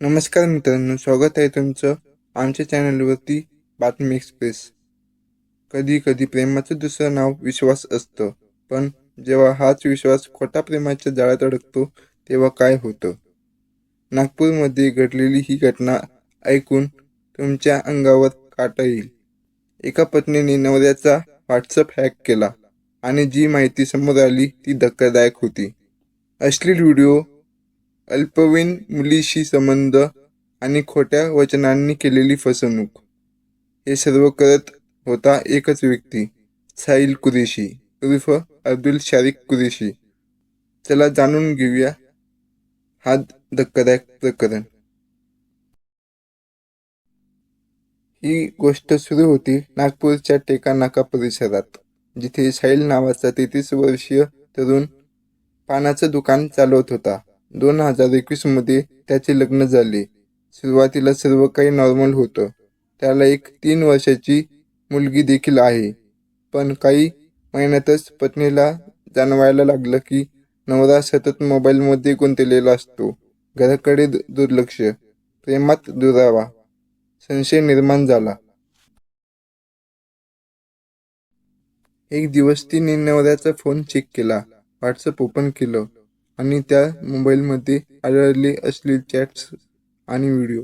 नमस्कार मित्रांनो स्वागत आहे तुमचं आमच्या चॅनलवरती बातमी एक्सप्रेस. कधी कधी प्रेमाचं दुसरं नाव विश्वास असतं पण जेव्हा हाच विश्वास खोटा प्रेमाच्या जाळ्यात अडकतो तेव्हा काय होतं? नागपूरमध्ये घडलेली ही घटना ऐकून तुमच्या अंगावर काटा येईल. एका पत्नीने नवऱ्याचा व्हॉट्सअप हॅक केला आणि जी माहिती समोर आली ती धक्कादायक होती. अश्लील व्हिडिओ अल्पवयीन मुलीशी संबंध आणि खोट्या वचनांनी केलेली फसवणूक. हे सर्व करत होता एकच व्यक्ती साहिल कुरेशी उर्फ अब्दुल शारिक कुरेशी. चला जाणून घेऊया हा धक्कादायक प्रकरण. ही गोष्ट सुरू होती नागपूरच्या टेका नाका परिसरात जिथे साहिल नावाचा तेहतीस वर्षीय तरुण पानाचं दुकान चालवत होता. दोन हजार एकवीसमध्ये त्याचे लग्न झाले. सुरुवातीला सर्व काही नॉर्मल होतं. त्याला एक तीन वर्षाची मुलगी देखील आहे. पण काही महिन्यातच पत्नीला जाणवायला लागलं की नवरा सतत मोबाईलमध्ये गुंतलेला असतो. घराकडे दुर्लक्ष. प्रेमात दुरावा. संशय निर्माण झाला. एक दिवस तिने नवऱ्याचा फोन चेक केला. व्हॉट्सअप ओपन केलं. आणि त्या मोबाईलमध्ये आढळले असलेले चॅट्स आणि व्हिडिओ.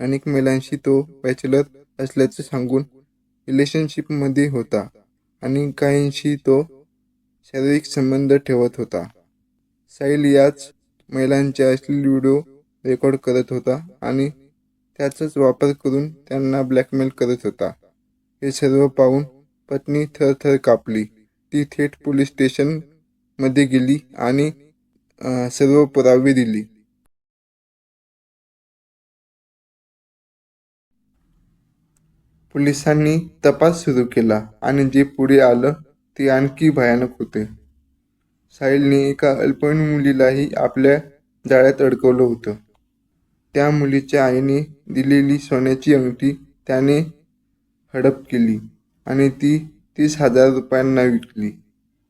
अनेक महिलांशी तो बॅचलर असल्याचं सांगून रिलेशनशिपमध्ये होता आणि काहींशी तो शारीरिक संबंध ठेवत होता. साहिल याच महिलांचे असलेले व्हिडिओ रेकॉर्ड करत होता आणि त्याचाच वापर करून त्यांना ब्लॅकमेल करत होता. हे सर्व पाहून पत्नी थरथर कापली. ती थेट पोलीस स्टेशनमध्ये गेली आणि सर्व पुरावे दिली पोलिसांनी तपास सुरू केला आणि जे पुढे आलं ते आणखी भयानक होते साहिलने एका अल्पवयीन मुलीलाही आपल्या जाळ्यात अडकवलं होतं त्या मुलीच्या आईने दिलेली सोन्याची अंगठी त्याने हडप केली आणि ती तीस हजार रुपयांना विकली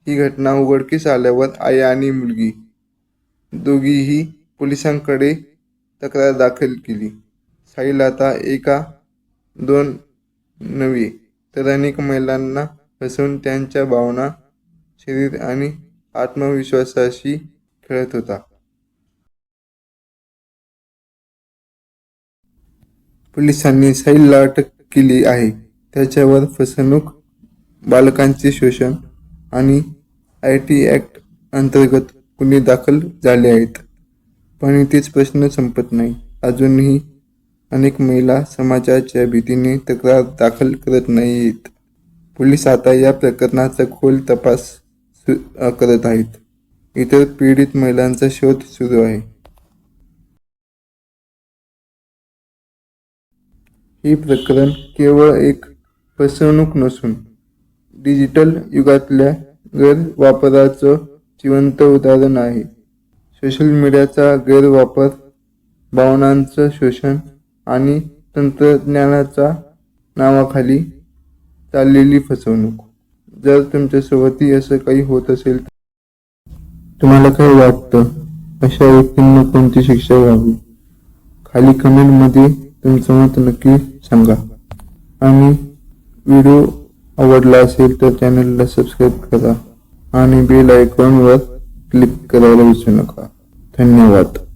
ही घटना उघडकीस आल्यावर आई आणि मुलगी दोघीही पोलिसांकडे तक्रार दाखल केली. साहिल आता एका दोन नव्हे तर अनेक महिलांना फसवून त्यांच्या भावना शरीर आणि आत्मविश्वासाशी खेळत होता. पोलिसांनी साहिलला अटक केली आहे. त्याच्यावर फसवणूक बालकांचे शोषण आणि आय टी ॲक्ट अंतर्गत गुन्हे दाखल झाले आहेत. पण इथेच प्रश्न संपत नाही. अजूनही अनेक महिला समाजाच्या भीतीने तक्रार दाखल करत नाहीत. पोलीस आता या प्रकरणाचा खोल तपास करत आहेत. इतर पीडित महिलांचा शोध सुरू आहे. हे प्रकरण केवळ एक फसवणूक नसून डिजिटल युगातल्या गैरवापराचं जिवंत उदाहरण आहे सोशल मीडियाचा गैरवापर भावनांचं शोषण आणि तंत्रज्ञानाच्या नावाखाली चाललेली फसवणूक. जर तुमच्यासोबतही असं काही होत असेल तर तुम्हाला काय वाटतं? अशा व्यक्तींना कोणती शिक्षा व्हावी? खाली कमेंटमध्ये तुमचं मत नक्की सांगा. आणि व्हिडिओ आवडला असेल तर चॅनलला सबस्क्राईब करा. आणि बेल आयकॉनवर क्लिक करायला विसरू नका. धन्यवाद.